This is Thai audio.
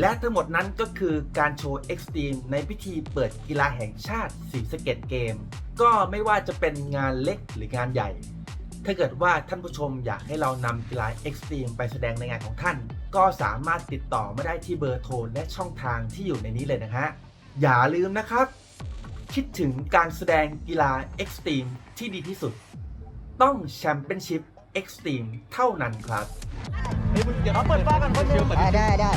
และทั้งหมดนั้นก็คือการโชว์เอ็กซ์ตรีมในพิธีเปิดกีฬาแห่งชาติสีสเก็ตเกม ก็ไม่ว่าจะเป็นงานเล็กหรืองานใหญ่ ถ้าเกิดว่าท่านผู้ชมอยากให้เรานำกีฬาเอ็กซ์ตรีมไปแสดงในงานของท่าน ก็สามารถติดต่อมาได้ที่เบอร์โทรและช่องทางที่อยู่ในนี้เลยนะฮะอย่าลืมนะครับ คิดถึงการแสดงกีฬาเอ็กซ์ตรีมที่ดีที่สุด ต้องแชมเปี้ยนชิพเอ็กซ์ตรีมเท่านั้นครับเฮ้ยมึงเดี๋ยวเปิดฟ้ากันคนนึงได้ได้ได้